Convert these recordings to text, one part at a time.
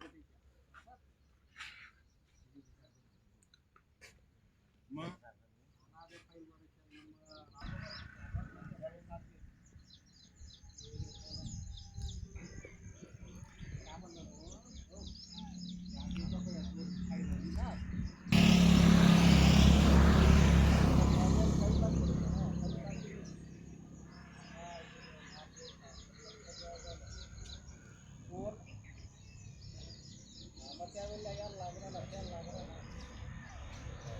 Gracias.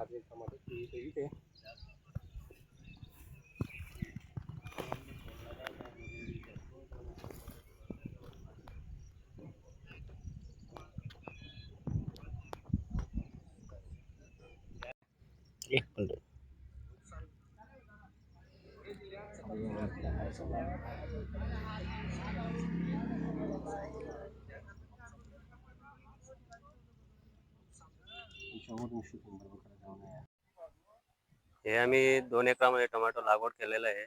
लागेल समाजाची ते हे आम्ही दोन एकरामध्ये टोमॅटो लागवड केलेलं आहे.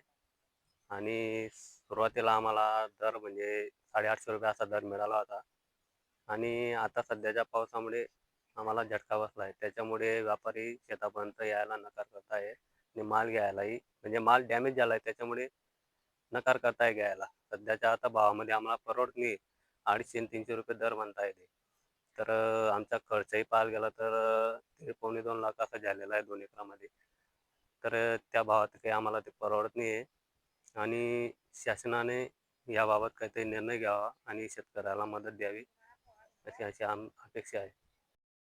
आणि सुरुवातीला आम्हाला दर म्हणजे साडेआठशे रुपये असा दर मिळाला होता. आणि आता सध्याच्या पावसामुळे आम्हाला झटका बसला आहे त्याच्यामुळे व्यापारी शेतापर्यंत यायला नकार करत आहे आणि माल घ्यायलाही म्हणजे माल डॅमेज झाला आहे त्याच्यामुळे नकार करताय घ्यायला. सध्याच्या आता भावामध्ये आम्हाला परवडत नाही. अडीचशे तीनशे रुपये दर म्हणता येते तर आमचा खर्चही पाहायला गेला तर दीड पावणे दोन लाख असा झालेला आहे दोन एकरामध्ये. तर त्या भावात काही आम्हाला ते परवडत नाही आहे. आणि शासनाने याबाबत काहीतरी निर्णय घ्यावा आणि शेतकऱ्याला मदत द्यावी अशी अशी आम अपेक्षा आहे.